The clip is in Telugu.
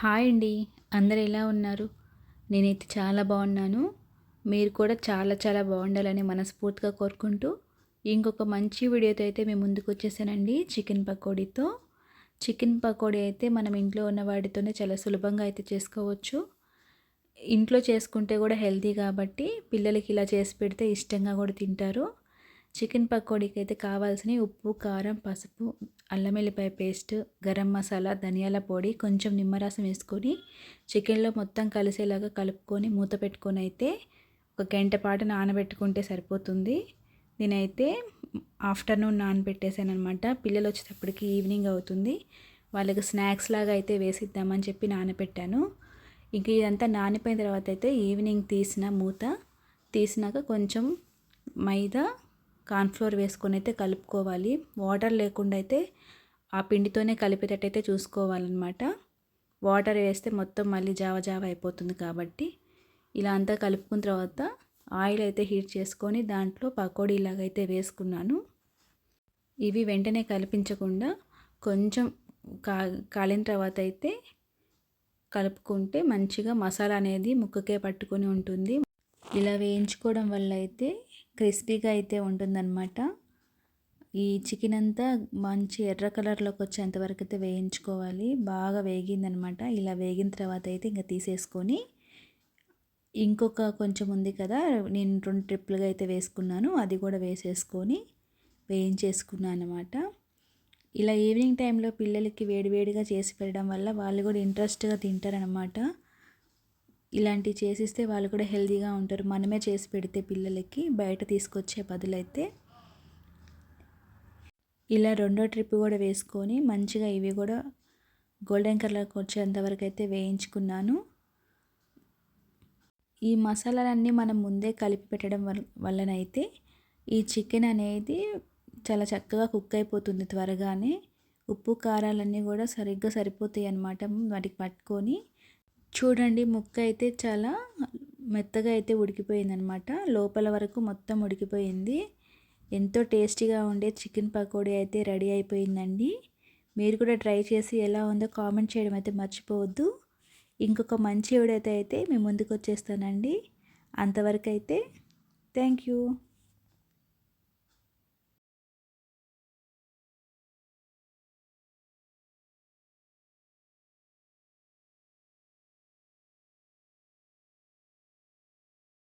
హాయ్ అండి. అందరు ఎలా ఉన్నారు? నేనైతే చాలా బాగున్నాను. మీరు కూడా చాలా చాలా బాగుండాలని మనస్ఫూర్తిగా కోరుకుంటూ ఇంకొక మంచి వీడియోతో అయితే మేము ముందుకు వచ్చేసానండి చికెన్ పకోడీతో. చికెన్ పకోడీ అయితే మనం ఇంట్లో ఉన్న వాటితోనే చాలా సులభంగా అయితే చేసుకోవచ్చు. ఇంట్లో చేసుకుంటే కూడా హెల్తీ కాబట్టి పిల్లలకి ఇలా చేసి పెడితే ఇష్టంగా కూడా తింటారు. చికెన్ పకోడీకి అయితే కావాల్సిన ఉప్పు కారం పసుపు అల్లం వెల్లిపాయ పేస్ట్ గరం మసాలా ధనియాల పొడి కొంచెం నిమ్మరసం వేసుకొని చికెన్లో మొత్తం కలిసేలాగా కలుపుకొని మూత పెట్టుకొని అయితే ఒక గంట పాటు నానబెట్టుకుంటే సరిపోతుంది. నేనైతే ఆఫ్టర్నూన్ నానబెట్టేసాను అనమాట పిల్లలు వచ్చేటప్పటికి ఈవినింగ్ అవుతుంది. వాళ్ళకి స్నాక్స్ లాగా అయితే వేసిద్దామని చెప్పి నానబెట్టాను. ఇంక ఇదంతా నానిపోయిన తర్వాత అయితే ఈవినింగ్ తీసిన మూత తీసినాక కొంచెం మైదా కార్న్ఫ్లోర్ వేసుకొని అయితే కలుపుకోవాలి. వాటర్ లేకుండా అయితే ఆ పిండితోనే కలిపేటట్టయితే చూసుకోవాలన్నమాట. వాటర్ వేస్తే మొత్తం మళ్ళీ జావ జావ అయిపోతుంది కాబట్టి ఇలా అంతా కలుపుకున్న తర్వాత ఆయిల్ అయితే హీట్ చేసుకొని దాంట్లో పకోడీ ఇలాగైతే వేసుకున్నాను. ఇవి వెంటనే కల్పించకుండా కొంచెం కా కాలిన తర్వాత అయితే కలుపుకుంటే మంచిగా మసాలా అనేది ముక్కకే పట్టుకొని ఉంటుంది. ఇలా వేయించుకోవడం వల్ల అయితే క్రిస్పీగా అయితే ఉంటుందన్నమాట. ఈ చికెన్ అంతా మంచి ఎర్ర కలర్లోకి వచ్చేంత వరకు అయితే వేయించుకోవాలి. బాగా వేగిందనమాట ఇలా వేగిన తర్వాత అయితే ఇంకా తీసేసుకొని ఇంకొక కొంచెం ఉంది కదా నేను రెండు ట్రిప్లుగా అయితే వేసుకున్నాను. అది కూడా వేసేసుకొని వేయించేసుకున్నాను అనమాట ఇలా ఈవినింగ్ టైంలో పిల్లలకి వేడివేడిగా చేసి పెట్టడం వల్ల వాళ్ళు కూడా ఇంట్రెస్ట్గా తింటారనమాట ఇలాంటివి చేసిస్తే వాళ్ళు కూడా హెల్తీగా ఉంటారు. మనమే చేసి పెడితే పిల్లలకి బయట తీసుకొచ్చే బదులైతే ఇలా రెండో ట్రిప్ కూడా వేసుకొని మంచిగా ఇవి కూడా గోల్డెన్ కలర్కి వచ్చేంతవరకు అయితే వేయించుకున్నాను. ఈ మసాలాలన్నీ మనం ముందే కలిపి పెట్టడం వల్లనైతే ఈ చికెన్ అనేది చాలా చక్కగా కుక్ అయిపోతుంది త్వరగానే. ఉప్పు కారాలన్నీ కూడా సరిగ్గా సరిపోతాయి అన్నమాట వాటికి పట్టుకొని చూడండి ముక్క అయితే చాలా మెత్తగా అయితే ఉడికిపోయిందనమాట లోపల వరకు మొత్తం ఉడికిపోయింది. ఎంతో టేస్టీగా ఉండే చికెన్ పకోడీ అయితే రెడీ అయిపోయిందండి. మీరు కూడా ట్రై చేసి ఎలా ఉందో కామెంట్ చేయడం అయితే మర్చిపోవద్దు. ఇంకొక మంచి ఎవడైతే అయితే మేము ముందుకు వచ్చేస్తానండి. అంతవరకు అయితే థ్యాంక్ యూ.